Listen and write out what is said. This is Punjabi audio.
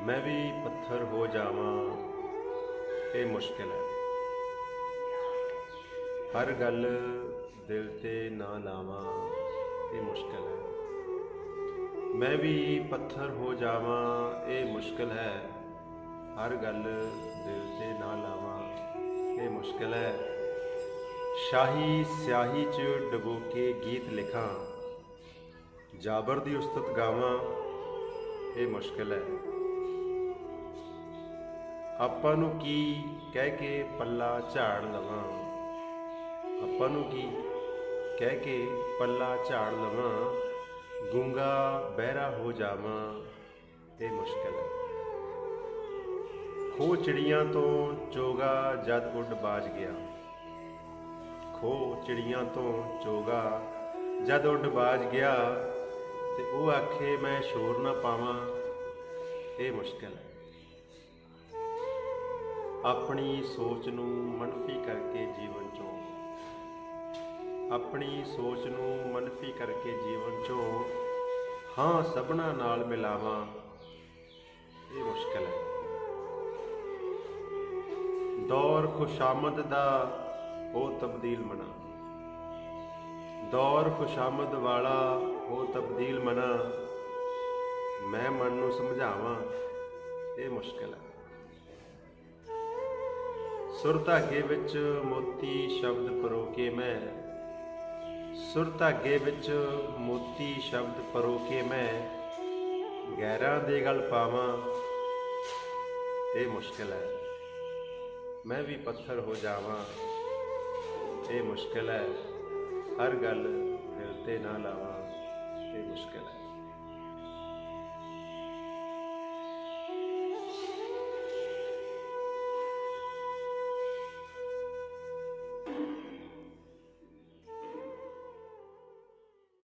ਮੈਂ ਵੀ ਪੱਥਰ ਹੋ ਜਾਵਾਂ, ਇਹ ਮੁਸ਼ਕਿਲ ਹੈ। ਹਰ ਗੱਲ ਦਿਲ ਤੇ ਨਾ ਲਾਵਾਂ, ਇਹ ਮੁਸ਼ਕਿਲ ਹੈ। ਮੈਂ ਵੀ ਪੱਥਰ ਹੋ ਜਾਵਾਂ, ਇਹ ਮੁਸ਼ਕਿਲ ਹੈ। ਹਰ ਗੱਲ ਦਿਲ ਤੇ ਨਾ ਲਾਵਾਂ, ਇਹ ਮੁਸ਼ਕਿਲ ਹੈ। ਸ਼ਾਹੀ ਸਿਆਹੀ ਚ ਡਬੋ ਕੇ ਗੀਤ ਲਿਖਾਂ, ਜਾਬਰ ਦੀ ਉਸਤਤ ਗਾਵਾਂ, ਇਹ ਮੁਸ਼ਕਿਲ ਹੈ। ਆਪਾਂ ਨੂੰ ਕੀ ਕਹਿ ਕੇ ਪੱਲਾ ਝਾੜ ਲਵਾਂ? ਆਪਾਂ ਨੂੰ ਕੀ ਕਹਿ ਕੇ ਪੱਲਾ ਝਾੜ ਲਵਾਂ? ਗੁੰਗਾ ਬਹਿਰਾ ਹੋ ਜਾਵਾਂ ਇਹ ਮੁਸ਼ਕਿਲ ਹੈ। ਖੋ ਚਿੜੀਆਂ ਤੋਂ ਚੋਗਾ ਜਦ ਉੱਡ ਬਾਜ ਗਿਆ। ਖੋ ਚਿੜੀਆਂ ਤੋਂ ਚੋਗਾ ਜਦ ਉੱਡ ਬਾਜ ਗਿਆ ਤੇ ਉਹ ਆਖੇ, ਮੈਂ ਸ਼ੋਰ ਨਾ ਪਾਵਾਂ, ਇਹ ਮੁਸ਼ਕਿਲ ਹੈ। ਆਪਣੀ ਸੋਚ ਨੂੰ ਮਨਫੀ ਕਰਕੇ ਜੀਵਨ ਚੋਂ ਆਪਣੀ ਸੋਚ ਨੂੰ ਮਨਫੀ ਕਰਕੇ ਜੀਵਨ ਚੋਂ ਹਾਂ ਸਭਨਾ ਨਾਲ ਮਿਲਾਵਾਂ, ਇਹ ਮੁਸ਼ਕਿਲ ਹੈ। ਦੌਰ ਖੁਸ਼ਾਮਦ ਦਾ ਉਹ ਤਬਦੀਲ ਮਨਾ। ਦੌਰ ਖੁਸ਼ਾਮਦ ਵਾਲਾ ਉਹ ਤਬਦੀਲ ਮਨਾ। ਮੈਂ ਮਨ ਨੂੰ ਸਮਝਾਵਾਂ, ਇਹ ਮੁਸ਼ਕਿਲ ਹੈ। ਸੁਰ ਧਾਗੇ ਵਿੱਚ ਮੋਤੀ ਸ਼ਬਦ ਪਰੋ ਕੇ ਮੈਂ। ਸੁਰ ਧਾਗੇ ਵਿੱਚ ਮੋਤੀ ਸ਼ਬਦ ਪਰੋ ਕੇ ਮੈਂ। ਗਹਿਰਾਂ ਦੇ ਗਲ ਪਾਵਾਂ, ਇਹ ਮੁਸ਼ਕਿਲ ਹੈ। ਮੈਂ ਵੀ ਪੱਥਰ ਹੋ ਜਾਵਾਂ, ਇਹ ਮੁਸ਼ਕਿਲ ਹੈ। ਹਰ ਗੱਲ ਦਿਲ ਤੇ ਨਾ ਲਾਵਾਂ, ਇਹ ਮੁਸ਼ਕਿਲ ਹੈ।